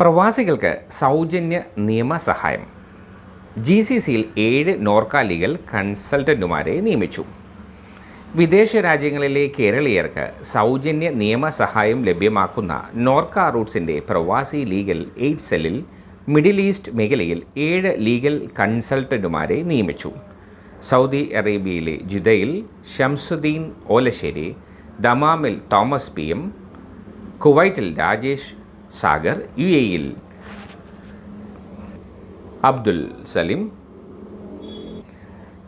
പ്രവാസികൾക്ക് സൗജന്യ നിയമസഹായം G C സിയിൽ ഏഴ് നോർക്ക ലീഗൽ കൺസൾട്ടന്റുമാരെ നിയമിച്ചു. വിദേശ രാജ്യങ്ങളിലെ കേരളീയർക്ക് സൗജന്യ നിയമസഹായം ലഭ്യമാക്കുന്ന നോർക്ക റൂട്ട്സിന്റെ പ്രവാസി ലീഗൽ എയ്ഡ് സെല്ലിൽ മിഡിൽ ഈസ്റ്റ് മേഖലയിൽ ഏഴ് ലീഗൽ കൺസൾട്ടന്റുമാരെ നിയമിച്ചു. സൗദി അറേബ്യയിലെ ജിദയിൽ ഷംസുദ്ദീൻ ഓലശ്ശേരി ദമാമിൽ തോമസ് പി എം കുവൈറ്റിൽ രാജേഷ് സാഗർ യു എയിൽ അബ്ദുൽ സലിം.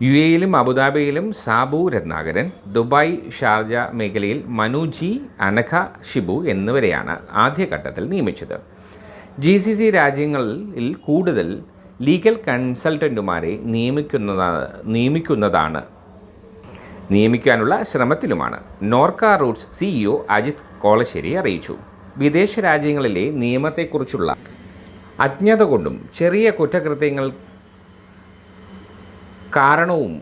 യു എയിലും അബുദാബിയിലും സാബു രത്നാകരൻ ദുബായ് ഷാർജ മേഖലയിൽ മനുജി അനഖ ഷിബു എന്നിവരെയാണ് ആദ്യഘട്ടത്തിൽ നിയമിച്ചത്. ജി സി സി രാജ്യങ്ങളിൽ കൂടുതൽ ലീഗൽ കൺസൾട്ടന്റുമാരെ നിയമിക്കുന്നതാണ് നിയമിക്കുന്നതാണ് നിയമിക്കാനുള്ള ശ്രമത്തിലുമാണ്. നോർക്ക റൂട്ട്സ് സിഇഒ അജിത് കോളശ്ശേരി അറിയിച്ചു. വിദേശ രാജ്യങ്ങളിലെ നിയമത്തെക്കുറിച്ചുള്ള അജ്ഞത കൊണ്ടും ചെറിയ കുറ്റകൃത്യങ്ങൾ കാരണവും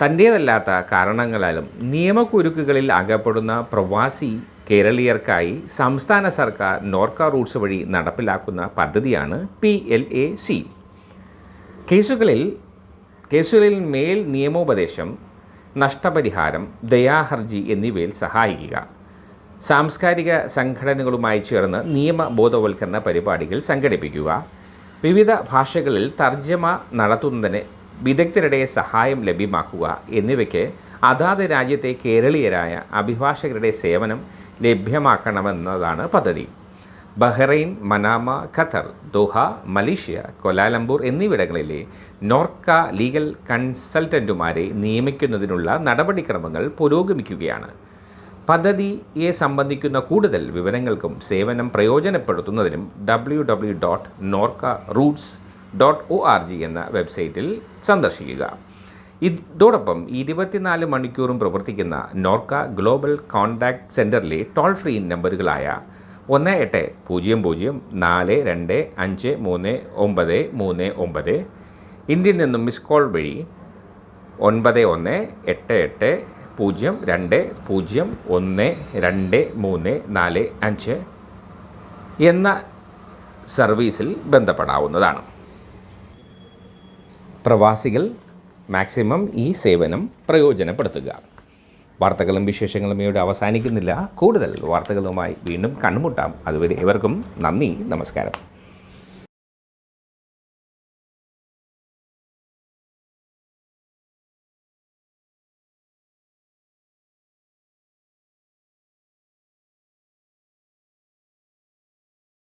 തന്റേതല്ലാത്ത കാരണങ്ങളാലും നിയമക്കുരുക്കുകളിൽ അകപ്പെടുന്ന പ്രവാസി കേരളീയർക്കായി സംസ്ഥാന സർക്കാർ നോർക്ക റൂട്ട്സ് വഴി നടപ്പിലാക്കുന്ന പദ്ധതിയാണ് പി എൽ എ സി. കേസുകളിൽ കേസുകളിൽ മേൽ നിയമോപദേശം നഷ്ടപരിഹാരം ദയാഹർജി എന്നിവയിൽ സഹായിക്കുക. സാംസ്കാരിക സംഘടനകളുമായി ചേർന്ന് നിയമ ബോധവൽക്കരണ പരിപാടികൾ സംഘടിപ്പിക്കുക. വിവിധ ഭാഷകളിൽ തർജമ നടത്തുന്നതിന് വിദഗ്ധരുടെ സഹായം ലഭ്യമാക്കുക എന്നിവയ്ക്ക് അതാത് രാജ്യത്തെ കേരളീയരായ അഭിഭാഷകരുടെ സേവനം ലഭ്യമാക്കണമെന്നതാണ് പദ്ധതി. Bahrain Manama Qatar Doha Malaysia Kuala Lumpur എന്നിവിടങ്ങളിലെ നോർക്ക ലീഗൽ കൺസൾട്ടന്റുമാരെ നിയമിക്കുന്നതിനുള്ള നടപടിക്രമങ്ങൾ പുരോഗമിക്കുകയാണ്. പദ്ധതിയെ സംബന്ധിക്കുന്ന കൂടുതൽ വിവരങ്ങൾക്കും സേവനം പ്രയോജനപ്പെടുത്തുന്നതിനും W W dot Norka Roots dot O R G എന്ന വെബ്സൈറ്റിൽ സന്ദർശിക്കുക. ഇതോടൊപ്പം ഇരുപത്തിനാല് മണിക്കൂറും പ്രവർത്തിക്കുന്ന നോർക്ക ഗ്ലോബൽ കോൺടാക്ട് സെന്ററിലെ ടോൾ ഫ്രീ നമ്പറുകളായ ഒന്ന് എട്ട് പൂജ്യം പൂജ്യം നാല് രണ്ട് അഞ്ച് മൂന്ന് ഒമ്പത് മൂന്ന് ഒമ്പത് ഇന്ത്യയിൽ നിന്നും മിസ് കോൾ വഴി ഒൻപത് ഒന്ന് എട്ട് എട്ട് പൂജ്യം രണ്ട് പൂജ്യം ഒന്ന് രണ്ട് മൂന്ന് നാല് അഞ്ച് എന്ന സർവീസിൽ ബന്ധപ്പെടാവുന്നതാണ്. പ്രവാസികൾ മാക്സിമം ഈ സേവനം പ്രയോജനപ്പെടുത്തുക. വാർത്തകളും വിശേഷങ്ങളും ഇവിടെ അവസാനിക്കുന്നില്ല. കൂടുതൽ വാർത്തകളുമായി വീണ്ടും കണ്ടുമുട്ടാം അതുവരെ ഇവർക്കും നന്ദി നമസ്കാരം.